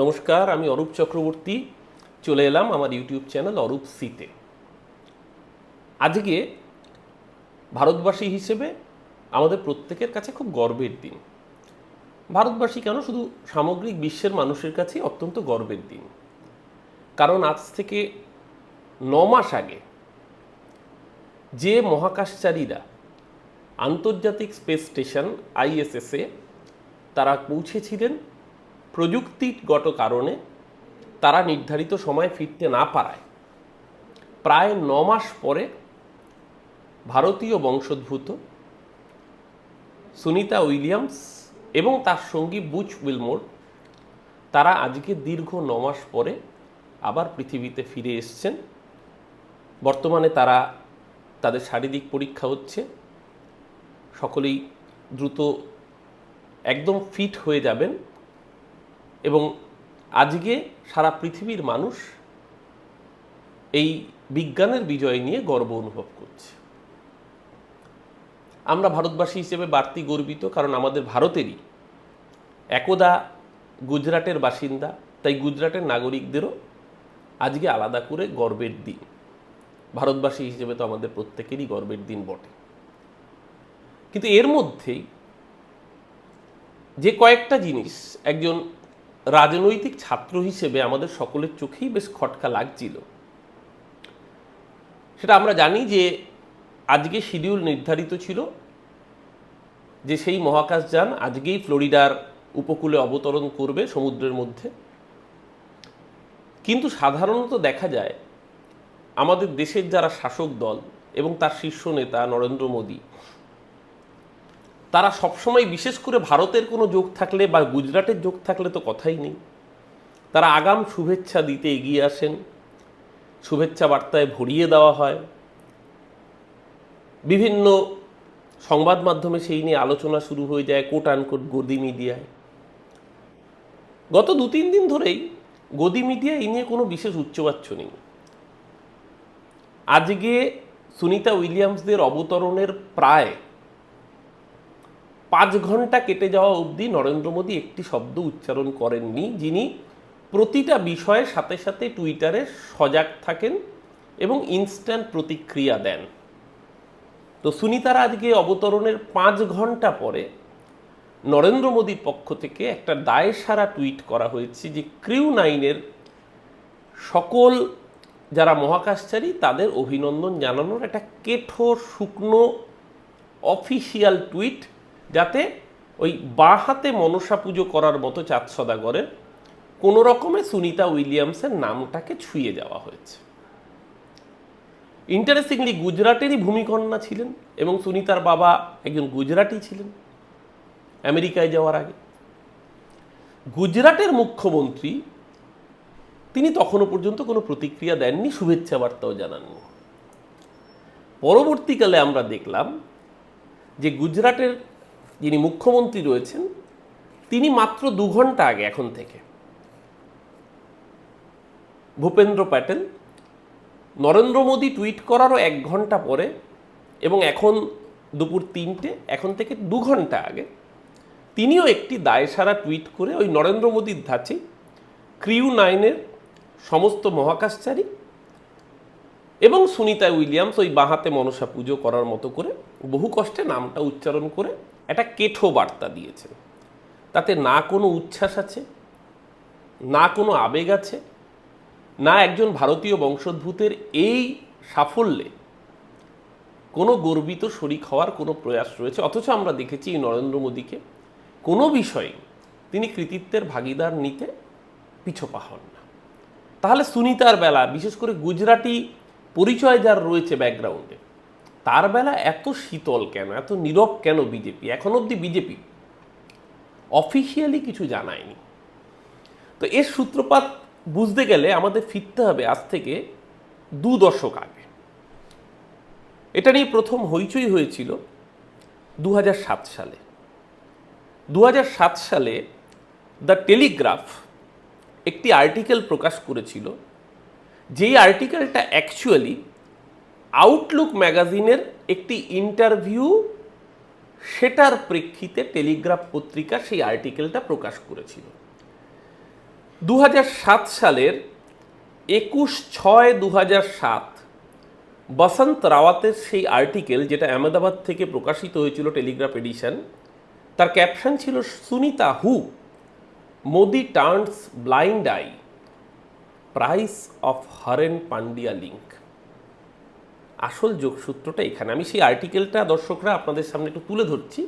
নমস্কার, আমি অরূপ চক্রবর্তী। চলে এলাম আমার ইউটিউব চ্যানেল অরূপ সিতে। আজকে ভারতবাসী হিসেবে আমাদের প্রত্যেকের কাছে খুব গর্বের দিন। ভারতবাসী কেন শুধু সামগ্রিক বিশ্বের মানুষের কাছে অত্যন্ত গর্বের দিন? কারণ আজ থেকে ন মাস আগে যে মহাকাশচারীরা আন্তর্জাতিক স্পেস স্টেশন আইএসএসে তারা পৌঁছেছিলেন প্রযুক্তিগত কারণে তারা নির্ধারিত সময় ফিরতে না পারায়। প্রায় ন মাস পরে ভারতীয় বংশোদ্ভূত সুনিতা উইলিয়ামস এবং তার সঙ্গী বুচ উইলমোর তারা আজকে দীর্ঘ ন মাস পরে আবার পৃথিবীতে ফিরে এসছেন। বর্তমানে তারা তাদের শারীরিক পরীক্ষা হচ্ছে। সকলেই দ্রুত একদম ফিট হয়ে যাবেন। এবং আজকে সারা পৃথিবীর মানুষ এই বিজ্ঞানের বিজয় নিয়ে গর্ব অনুভব করছে। আমরা ভারতবাসী হিসেবে বাড়তি গর্বিত কারণ আমাদের ভারতেরই একদা গুজরাটের বাসিন্দা, তাই গুজরাটের নাগরিকদেরও আজকে আলাদা করে গর্বের দিন। ভারতবাসী হিসেবে তো আমাদের প্রত্যেকেরই গর্বের দিন বটে। কিন্তু এর মধ্যেই যে কয়েকটা জিনিস একজন রাজনৈতিক ছাত্র হিসেবে আমাদের সকলের চোখেই বেশ খটকা লাগছিল। সেটা আমরা জানি যে আজকে শিডিউল নির্ধারিত ছিল, যে সেই মহাকাশযান আজকেই ফ্লোরিডার উপকূলে অবতরণ করবে সমুদ্রের মধ্যে। কিন্তু সাধারণত দেখা যায়, আমাদের দেশের যারা শাসক দল এবং তার শীর্ষ নেতা নরেন্দ্র মোদী তারা সবসময় বিশেষ করে ভারতের কোনো যোগ থাকলে বা গুজরাটের যোগ থাকলে তো কথাই নেই। তারা আগাম শুভেচ্ছা দিতে এগিয়ে আসেন। শুভেচ্ছা বার্তায় ভরিয়ে দেওয়া হয়। বিভিন্ন সংবাদ মাধ্যমে সেই নিয়ে আলোচনা শুরু হয়ে যায় কোট আনকোট গদি মিডিয়ায় গত দু তিন দিন ধরেই গদি মিডিয়া এই নিয়ে কোনো বিশেষ উচ্চবাচ্য নেই। আজকে সুনিতা উইলিয়ামসদের অবতরণের প্রায় পাঁচ ঘণ্টা কেটে যাওয়া অবধি নরেন্দ্র মোদী একটি শব্দ উচ্চারণ করেননি, যিনি প্রতিটা বিষয়ের সাথে সাথে টুইটারে সজাগ থাকেন এবং ইনস্ট্যান্ট প্রতিক্রিয়া দেন। তো সুনিতার আজকে অবতরণের পাঁচ ঘণ্টা পরে নরেন্দ্র মোদীর পক্ষ থেকে একটা দায়সারা টুইট করা হয়েছে যে ক্রিউ নাইনের সকল যারা মহাকাশচারী তাদের অভিনন্দন জানানোর একটা কেঠো শুকনো, অফিসিয়াল টুইট যাতে ওই বাঁ হাতে মনসা পুজো করার মতো চাঁদ সদাগরের কোনো রকমে সুনিতা উইলিয়ামসের নামটাকে ছুঁয়ে যাওয়া হয়েছে। ইন্টারেস্টিংলি গুজরাটেরই ভূমিকন্যা ছিলেন এবং সুনিতার বাবা একজন গুজরাটি ছিলেন আমেরিকায় যাওয়ার আগে। গুজরাটের মুখ্যমন্ত্রী তিনি তখনও পর্যন্ত কোনো প্রতিক্রিয়া দেননি, শুভেচ্ছা বার্তাও জানাননি। পরবর্তীকালে আমরা দেখলাম যে গুজরাটের যিনি মুখ্যমন্ত্রী রয়েছেন, তিনি মাত্র দু ঘণ্টা আগে এখন থেকে ভূপেন্দ্র প্যাটেল, নরেন্দ্র মোদী টুইট করারও এক ঘণ্টা পরে এবং এখন দুপুর তিনটে, এখন থেকে দু ঘণ্টা আগে তিনিও একটি দায়সারা টুইট করে ওই নরেন্দ্র মোদীর ধাঁচে ক্রিউ নাইনের সমস্ত মহাকাশচারী এবং সুনিতা উইলিয়ামস ওই বাঁহাতে মনসা পুজো করার মতো করে বহু কষ্টে নামটা উচ্চারণ করে একটা কেঠো বার্তা দিয়েছেন তাতে না কোনো উচ্ছ্বাস আছে, না কোনো আবেগ আছে, না একজন ভারতীয় বংশোদ্ভূতের এই সাফল্যে কোনো গর্বিত শরিক হওয়ার কোনো প্রয়াস রয়েছে। অথচ আমরা দেখেছি নরেন্দ্র মোদীকে কোনো বিষয়ে তিনি কৃতিত্বের ভাগিদার নিতে পিছপা হন না। তাহলে সুনিতার বেলা, বিশেষ করে গুজরাটি পরিচয় যার রয়েছে ব্যাকগ্রাউন্ডে তার বেলা এত শীতল কেন? এত নীরব কেন বিজেপি? এখন অবধি বিজেপি অফিসিয়ালি কিছু জানায়নি। তো এর সূত্রপাত বুঝতে গেলে আমাদের ফিরতে হবে আজ থেকে দু দশক আগে। এটা নিয়ে প্রথম হইচই হয়েছিল দু হাজার সাত সালে। দু হাজার সাত সালে দ্য টেলিগ্রাফ একটি আর্টিকেল প্রকাশ করেছিল। যেই আর্টিকেলটা অ্যাকচুয়ালি আউটলুক ম্যাগাজিনের একটি ইন্টারভিউ সেটার প্রেক্ষিতে টেলিগ্রাফ পত্রিকা সেই আর্টিকেলটা প্রকাশ করেছিল। দু হাজার সাত সালের একুশ ছয় দু সাত বসন্ত রাওয়াতের সেই আর্টিকেল যেটা আহমেদাবাদ থেকে প্রকাশিত হয়েছিল টেলিগ্রাফ এডিশন তার ক্যাপশন ছিল Sunita who, Modi turns blind eye price of Haren Pandya link আসল যোগসূত্রটা এখানে। আমি সেই আর্টিকেলটা দর্শকরা আপনাদের সামনে একটু তুলে ধরছি।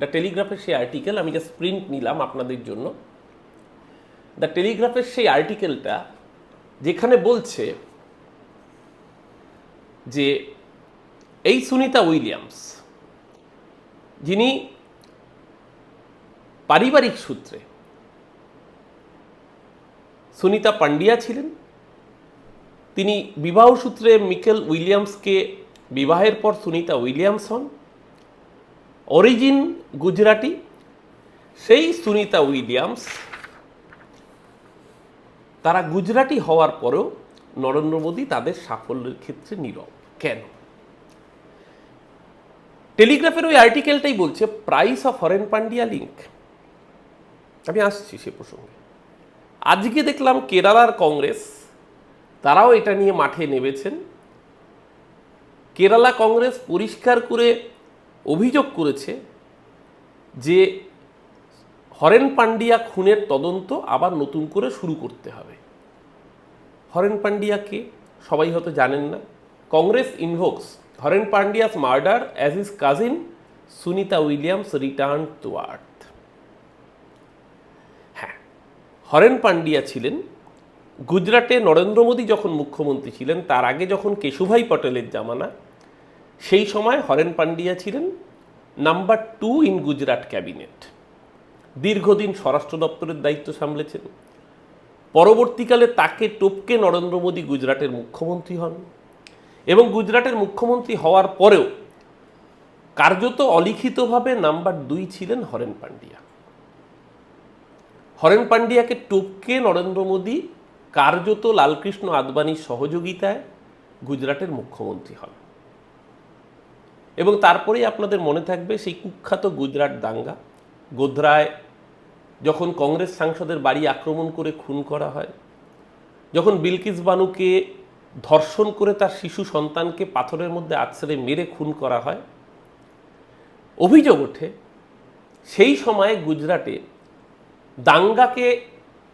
দ্য টেলিগ্রাফের সেই আর্টিকেল আমি জাস্ট প্রিন্ট নিলাম আপনাদের জন্য। দ্য টেলিগ্রাফের সেই আর্টিকেলটা যেখানে বলছে যে এই সুনিতা উইলিয়ামস, যিনি পারিবারিক সূত্রে সুনিতা পান্ডিয়া ছিলেন তিনি বিবাহ সূত্রে মিকেল উইলিয়ামসকে বিবাহের পর সুনিতা উইলিয়ামস হন অরিজিন গুজরাটি, সেই সুনিতা উইলিয়ামস তারা গুজরাটি হওয়ার পরেও নরেন্দ্র মোদী তাদের সাফল্যের ক্ষেত্রে নীরব। কেন? টেলিগ্রাফের ওই আর্টিকেলটাই বলছে, price of Haren Pandya link. আমি আসছি সে প্রসঙ্গে। আজকে দেখলাম কেরালার কংগ্রেস তারাও এটা নিয়ে মাঠে নেমেছেন। কেরালা কংগ্রেস পরিষ্কার করে অভিযোগ করেছে যে হরেন পান্ডিয়া খুনের তদন্ত আবার নতুন করে শুরু করতে হবে। হরেন পান্ডিয়াকে সবাই হয়তো জানেন না। Congress invokes Haren Pandya's murder as is cousin Sunita Williams return to earth. হ্যাঁ হরেন পান্ডিয়া ছিলেন গুজরাটে নরেন্দ্র মোদী যখন মুখ্যমন্ত্রী ছিলেন, তার আগে যখন কেশুভাই পটেলের জামানা, সেই সময় হরেন পান্ডিয়া ছিলেন number two in Gujarat cabinet. দীর্ঘদিন স্বরাষ্ট্র দপ্তরের দায়িত্ব সামলেছেন। পরবর্তীকালে তাকে টপকে নরেন্দ্র মোদী গুজরাটের মুখ্যমন্ত্রী হন এবং গুজরাটের মুখ্যমন্ত্রী হওয়ার পরেও কার্যত অলিখিতভাবে নাম্বার দুই ছিলেন হরেন পান্ডিয়া। হরেন পান্ডিয়াকে টপকে নরেন্দ্র মোদী কার্যত লালকৃষ্ণ আদবানির সহযোগিতায় গুজরাটের মুখ্যমন্ত্রী হন। এবং তারপরেই আপনাদের মনে থাকবে সেই কুখ্যাত গুজরাট দাঙ্গা। গোধরায় যখন কংগ্রেস সাংসদের বাড়ি আক্রমণ করে খুন করা হয়, যখন বিলকিস বানুকে ধর্ষণ করে তার শিশু সন্তানকে পাথরের মধ্যে আছড়ে মেরে খুন করা হয়, অভিযোগ ওঠে সেই সময়ে গুজরাটে দাঙ্গাকে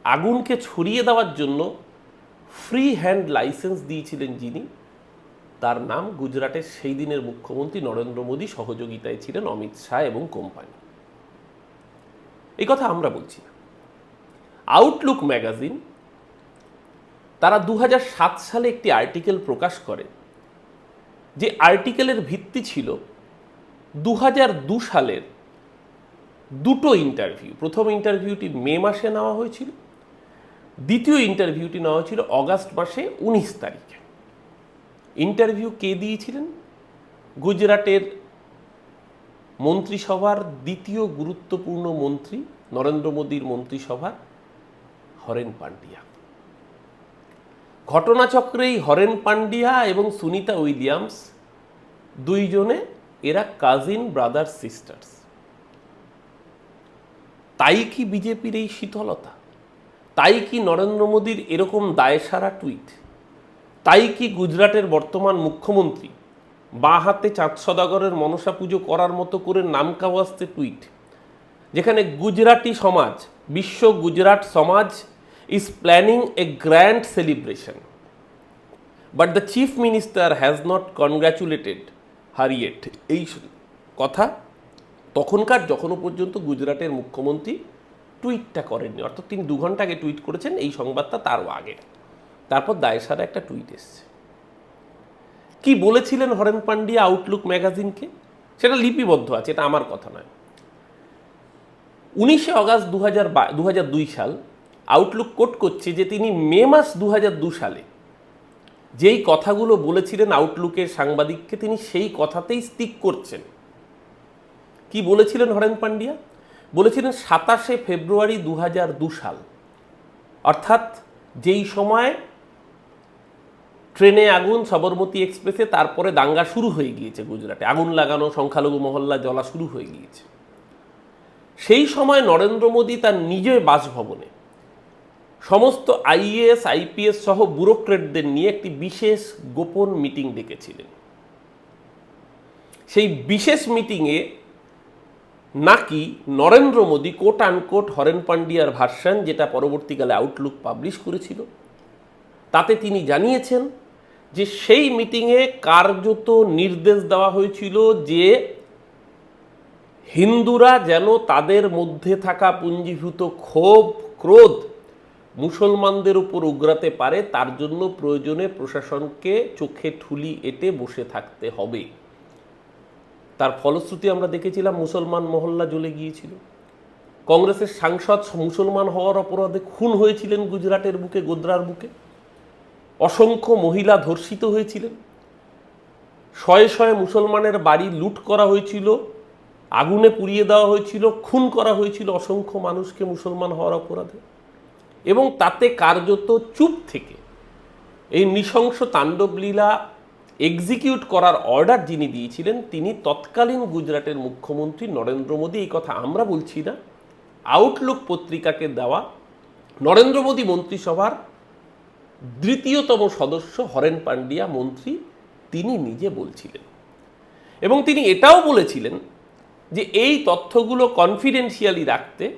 আগুনকে ছড়িয়ে দেওয়ার জন্য ফ্রি হ্যান্ড লাইসেন্স দিয়েছিলেন যিনি। তার নাম গুজরাটের সেই দিনের মুখ্যমন্ত্রী নরেন্দ্র মোদী, সহযোগিতায় ছিলেন অমিত শাহ এবং কোম্পানি। এই কথা আমরা বলছি না। আউটলুক ম্যাগাজিন তারা দু হাজার সাত সালে একটি আর্টিকেল প্রকাশ করে, যে আর্টিকেলের ভিত্তি ছিল দু সালের দুটো ইন্টারভিউ প্রথম ইন্টারভিউটি মে মাসে নেওয়া হয়েছিল দ্বিতীয় ইন্টারভিউটি নেওয়া হয়েছিল অগাস্ট মাসে উনিশ তারিখে। ইন্টারভিউ কে দিয়েছিলেন? গুজরাটের মন্ত্রিসভার দ্বিতীয় গুরুত্বপূর্ণ মন্ত্রী, নরেন্দ্র মোদীর মন্ত্রিসভার হরেন পান্ডিয়া। ঘটনাচক্রেই হরেন পান্ডিয়া এবং সুনিতা উইলিয়ামস দুইজনে, এরা কাজিন ব্রাদার সিস্টার্স। তাই কি বিজেপির এই শীতলতা? তাই কি নরেন্দ্র মোদীর এরকম দায়সারা টুইট? তাই কি গুজরাটের বর্তমান মুখ্যমন্ত্রী বাঁ হাতে চাঁদ সদাগরের মনসা পুজো করার মতো করে নামকাওয়াস্তে টুইট? যেখানে গুজরাটি সমাজ, বিশ্ব Gujarat Samaj is planning a grand celebration but the chief minister has not congratulated her yet এই কথা তখনকার, যখনও পর্যন্ত গুজরাটের মুখ্যমন্ত্রী টুইটটা করেননি। অর্থাৎ তিনি দু ঘণ্টা আগে টুইট করেছেন, এই সংবাদটা তারও আগে তারপর দায়সারা একটা টুইট এসছে। কি বলেছিলেন হরেন পান্ডিয়া আউটলুক ম্যাগাজিনকে? সেটা লিপিবদ্ধ আছে, এটা আমার কথা নয়। উনিশে অগাস্ট দু হাজার দু দুই সাল আউটলুক কোট করছে যে তিনি মে মাস দু হাজার দু সালে যেই কথাগুলো বলেছিলেন আউটলুকের সাংবাদিককে, তিনি সেই কথাতেই স্টিক করছেন। কি বলেছিলেন হরেন পান্ডিয়া বলেছিলেন সাতাশে ফেব্রুয়ারি দু দু সাল। অর্থাৎ যেই সময় ট্রেনে আগুন সবরমতী এক্সপ্রেসে, তারপরে দাঙ্গা শুরু হয়ে গিয়েছে গুজরাটে। আগুন লাগানো, সংখ্যালঘু মহল্লা জ্বলা শুরু হয়ে গিয়েছে। সেই সময় নরেন্দ্র মোদী তার নিজের বাসভবনে সমস্ত আইএএস, আইপিএস সহ ব্যুরোক্রেটদের নিয়ে একটি বিশেষ গোপন মিটিং ডেকেছিলেন। সেই বিশেষ মিটিংয়ে নাকি নরেন্দ্র মোদী কোট আনকোট হরেন পান্ডিয়ার ভার্সান যেটা পরবর্তীকালে আউটলুক পাবলিশ করেছিল? তাতে তিনি জানিয়েছেন যে সেই মিটিংয়ে কার্যত নির্দেশ দেওয়া হয়েছিল যে হিন্দুরা যেন তাদের মধ্যে থাকা পুঞ্জীভূত ক্ষোভ, ক্রোধ মুসলমানদের উপর উগরাতে পারে, তার জন্য প্রয়োজনে প্রশাসনকে চোখে ঠুলি এঁটে বসে থাকতে হবে। তার ফলশ্রুতি আমরা দেখেছিলাম মুসলমান মহল্লা জ্বলে গিয়েছিল। কংগ্রেসের সাংসদ মুসলমান হওয়ার অপরাধে খুন হয়েছিলেন গুজরাটের বুকে, গোদ্রার বুকে। অসংখ্য মহিলা ধর্ষিত হয়েছিলেন। শয়ে শয়ে মুসলমানের বাড়ি লুট করা হয়েছিল, আগুনে পুড়িয়ে দেওয়া হয়েছিল, খুন করা হয়েছিল অসংখ্য মানুষকে মুসলমান হওয়ার অপরাধে। এবং তাতে কার্যত চুপ থেকে এই নৃশংস তাণ্ডবলীলা এক্সিকিউট করার অর্ডার যিনি দিয়েছিলেন, তিনি তৎকালীন গুজরাটের মুখ্যমন্ত্রী নরেন্দ্র মোদী। এই কথা আমরা বলছি না। আউটলুক পত্রিকাকে দেওয়া নরেন্দ্র মোদী মন্ত্রিসভার দ্বিতীয়তম সদস্য, হরেন পান্ডিয়া মন্ত্রী, তিনি নিজে বলছিলেন। এবং তিনি এটাও বলেছিলেন যে এই তথ্যগুলো কনফিডেন্সিয়ালি রাখতে,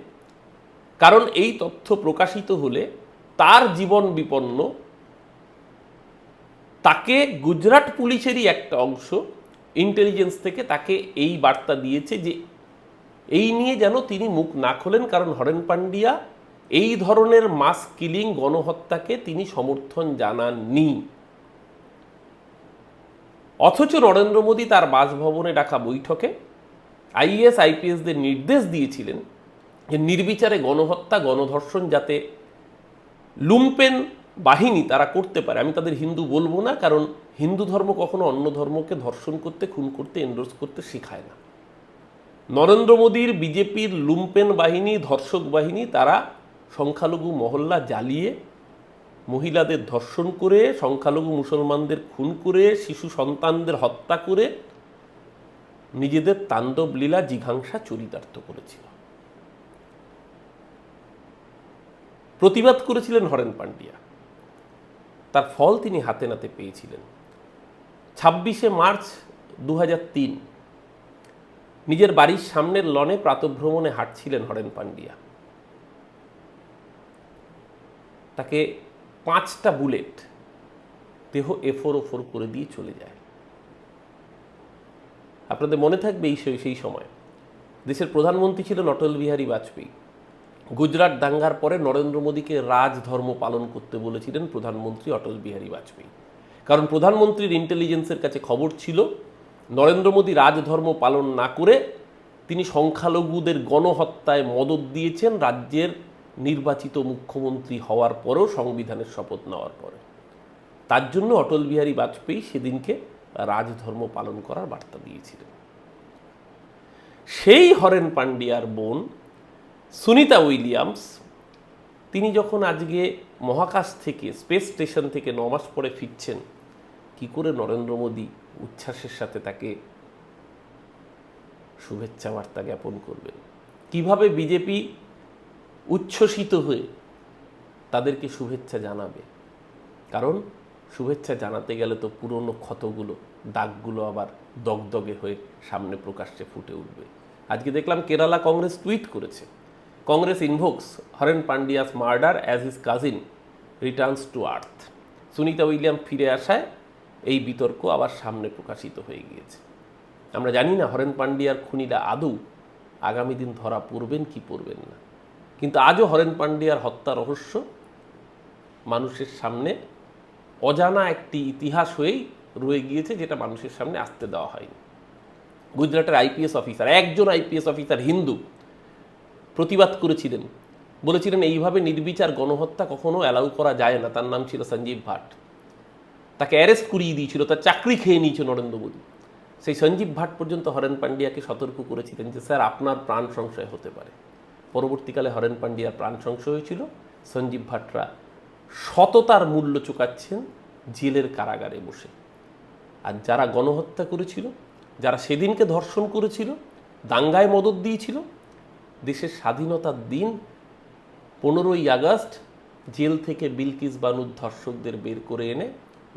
কারণ এই তথ্য প্রকাশিত হলে তার জীবন বিপন্ন তাকে গুজরাট পুলিশেরই একটা অংশ ইন্টেলিজেন্স থেকে তাকে এই বার্তা দিয়েছে যে এই নিয়ে যেন তিনি মুখ না খোলেন, কারণ হরেন পান্ডিয়া এই ধরনের মাস কিলিং গণহত্যাকে তিনি সমর্থন জানাননি। অথচ নরেন্দ্র মোদী তার বাসভবনে ডাকা বৈঠকে আইএস আইপিএসদের নির্দেশ দিয়েছিলেন যে নির্বিচারে গণহত্যা, গণধর্ষণ যাতে লুম্পেন বাহিনী তারা করতে পারে। আমি তাদের হিন্দু বলব না, কারণ হিন্দু ধর্ম কখনো অন্য ধর্মকে ধর্ষণ করতে, খুন করতে এন্ডোর্স করতে শেখায় না। নরেন্দ্র মোদীর, বিজেপির লুম্পেন বাহিনী, ধর্ষক বাহিনী, তারা সংখ্যালঘু মহল্লা জ্বালিয়ে মহিলাদের ধর্ষণ করে, সংখ্যালঘু মুসলমানদের খুন করে, শিশু সন্তানদের হত্যা করে, নিজেদের তাণ্ডব লীলা জিঘাংসা চরিতার্থ করেছিল। প্রতিবাদ করেছিলেন হরেন পান্ডিয়া। তার ফল তিনি হাতে নাতে পেয়েছিলেন। ছাব্বিশে মার্চ দু হাজার তিন, নিজের বাড়ির সামনের লনে প্রাতভ্রমণে হাঁটছিলেন হরেন পান্ডিয়া তাকে পাঁচটা বুলেট দেহ এফোর ওফোর করে দিয়ে চলে যায়। আপনাদের মনে থাকবে এই সেই- সেই সময়। দেশের প্রধানমন্ত্রী ছিলেন অটল বিহারী বাজপেয়ী। গুজরাট দাঙ্গার পরে নরেন্দ্র মোদীকে রাজধর্ম পালন করতে বলেছিলেন প্রধানমন্ত্রী অটল বিহারী বাজপেয়ী। কারণ প্রধানমন্ত্রীর ইন্টেলিজেন্সের কাছে খবর ছিল, নরেন্দ্র মোদী রাজধর্ম পালন না করে তিনি সংখ্যালঘুদের গণহত্যায় মদত দিয়েছেন রাজ্যের নির্বাচিত মুখ্যমন্ত্রী হওয়ার পরেও সংবিধানের শপথ নেওয়ার পরে। তার জন্য অটল বিহারী বাজপেয়ী সেদিনকে রাজধর্ম পালন করার বার্তা দিয়েছিলেন। সেই হরেন পান্ডিয়ার বোন সুনিতা উইলিয়ামস, তিনি যখন আজকে মহাকাশ থেকে, স্পেস স্টেশন থেকে ন মাস পরে ফিরছেন, কি করে নরেন্দ্র মোদী উচ্ছ্বাসের সাথে তাকে শুভেচ্ছা বার্তা জ্ঞাপন করবেন? কীভাবে বিজেপি উচ্ছ্বসিত হয়ে তাদেরকে শুভেচ্ছা জানাবে? কারণ শুভেচ্ছা জানাতে গেলে তো পুরনো ক্ষতগুলো, দাগগুলো আবার দগদগে হয়ে সামনে প্রকাশ্যে ফুটে উঠবে। আজকে দেখলাম কেরালা কংগ্রেস টুইট করেছে। Congress invokes Haren Pandya's murder as his cousin returns to earth Sunita William ফিরে আসায় এই বিতর্ক আবার সামনে প্রকাশিত হয়ে গিয়েছে। আমরা জানি না হরেন পান্ডিয়ার খুনিরা আদৌ আগামী দিন ধরা পড়বেন কি পড়বেন না। কিন্তু আজও হরেন পান্ডিয়ার হত্যা রহস্য মানুষের সামনে অজানা একটি ইতিহাস হয়েই রয়ে গিয়েছে, যেটা মানুষের সামনে আসতে দেওয়া হয়নি। গুজরাটের আইপিএস অফিসার, একজন আইপিএস অফিসার হিন্দু প্রতিবাদ করেছিলেন। বলেছিলেন, এইভাবে নির্বিচার গণহত্যা কখনো অ্যালাউ করা যায় না। তার নাম ছিল সঞ্জীব ভাট। তাকে অ্যারেস্ট করিয়ে দিয়েছিল, তার চাকরি খেয়ে নিয়েছে নরেন্দ্র মোদী। সেই সঞ্জীব ভাট পর্যন্ত হরেন পান্ডিয়াকে সতর্ক করেছিলেন যে, স্যার, আপনার প্রাণ সংশয় হতে পারে। পরবর্তীকালে হরেন পান্ডিয়ার প্রাণ সংশয় হয়েছিল। সঞ্জীব ভাটরা সততার মূল্য চুকাচ্ছেন জেলের কারাগারে বসে। আর যারা গণহত্যা করেছিল, যারা সেদিনকে ধর্ষণ করেছিল, দাঙ্গায় মদত দিয়েছিল দেশের স্বাধীনতার দিন পনেরোই আগস্ট জেল থেকে বিলকিস বানুর ধর্ষকদের বের করে এনে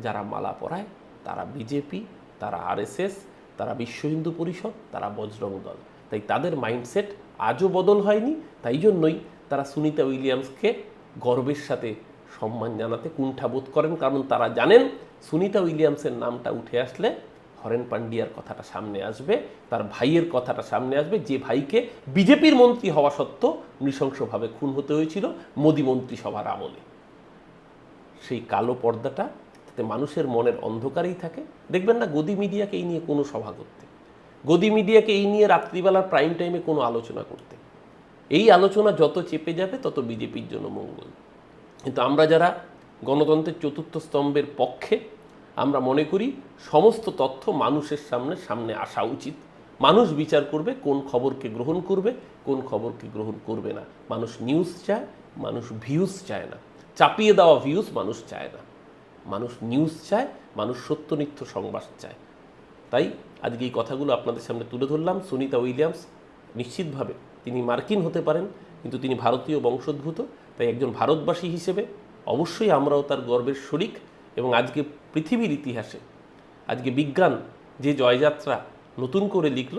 যারা মালা পরায়, তারা বিজেপি, তারা আরএসএস, তারা বিশ্ব হিন্দু পরিষদ, তারা বজরং দল। তাই তাদের মাইন্ডসেট আজও বদল হয়নি, তাই জন্যই তারা সুনিতা উইলিয়ামসকে গর্বের সাথে সম্মান জানাতে কুণ্ঠাবোধ করেন। কারণ তারা জানেন সুনিতা উইলিয়ামসের নামটা উঠে আসলে হরেন পান্ডিয়ার কথাটা সামনে আসবে, তার ভাইয়ের কথাটা সামনে আসবে, যে ভাইকে বিজেপির মন্ত্রী হওয়া সত্ত্বেও নৃশংসভাবে খুন হতে হয়েছিল মোদী মন্ত্রিসভার আমলে। সেই কালো পর্দাটা তাতে মানুষের মনের অন্ধকারেই থাকে। দেখবেন না, গদি মিডিয়াকে এই নিয়ে কোনো সভা করতে। গদি মিডিয়াকে এই নিয়ে রাত্রিবেলার প্রাইম টাইমে কোনো আলোচনা করতে। এই আলোচনা যত চেপে যাবে, তত বিজেপির জন্য মঙ্গল। কিন্তু আমরা যারা গণতন্ত্রের চতুর্থ স্তম্ভের পক্ষে আমরা মনে করি সমস্ত তথ্য মানুষের সামনে সামনে আসা উচিত। মানুষ বিচার করবে, কোন খবরকে গ্রহণ করবে, কোন খবরকে গ্রহণ করবে না। মানুষ নিউজ চায়, মানুষ ভিউজ চায় না। চাপিয়ে দেওয়া ভিউজ মানুষ চায় না। মানুষ নিউজ চায়, মানুষ সত্যনিত্য সংবাদ চায়। তাই আজকে এই কথাগুলো আপনাদের সামনে তুলে ধরলাম। সুনিতা উইলিয়ামস, নিশ্চিতভাবে তিনি মার্কিন হতে পারেন, কিন্তু তিনি ভারতীয় বংশোদ্ভূত, তাই একজন ভারতবাসী হিসেবে অবশ্যই আমরাও তার গর্বের শরিক এবং আজকে পৃথিবীর ইতিহাসে। আজকে বিজ্ঞান যে জয়যাত্রা নতুন করে লিখল,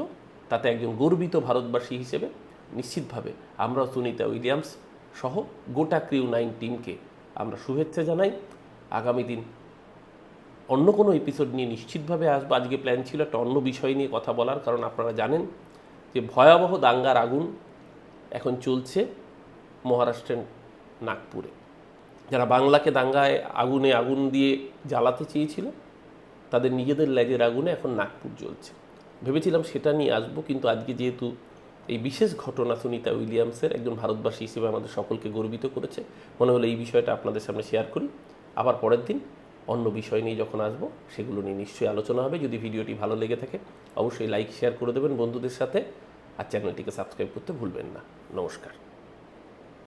তাতে একজন গর্বিত ভারতবাসী হিসেবে নিশ্চিতভাবে আমরা সুনিতা উইলিয়ামস সহ গোটা ক্রিউ নাইন টিমকে আমরা শুভেচ্ছা জানাই। আগামী দিন অন্য কোনো এপিসোড নিয়ে নিশ্চিতভাবে আসব। আজকে প্ল্যান ছিল একটা অন্য বিষয় নিয়ে কথা বলার, কারণ আপনারা জানেন যে ভয়াবহ দাঙ্গার আগুন এখন চলছে মহারাষ্ট্রের নাগপুরে। যারা বাংলাকে দাঙ্গায় আগুনে আগুন দিয়ে জ্বালাতে চেয়েছিল, তাদের নিজেদের লেজের আগুনে এখন নাগপুর জ্বলছে। ভেবেছিলাম সেটা নিয়ে আসব, কিন্তু আজকে যেহেতু এই বিশেষ ঘটনা সুনিতা উইলিয়ামসের একজন ভারতবাসী হিসেবে আমাদের সকলকে গর্বিত করেছে, মনে হলো এই বিষয়টা আপনাদের সামনে শেয়ার করি। আবার পরের দিন অন্য বিষয় নিয়ে যখন আসব, সেগুলো নিয়ে নিশ্চয়ই আলোচনা হবে। যদি ভিডিওটি ভালো লেগে থাকে, অবশ্যই লাইক, শেয়ার করে দেবেন বন্ধুদের সাথে। আর চ্যানেলটিকে সাবস্ক্রাইব করতে ভুলবেন না। নমস্কার।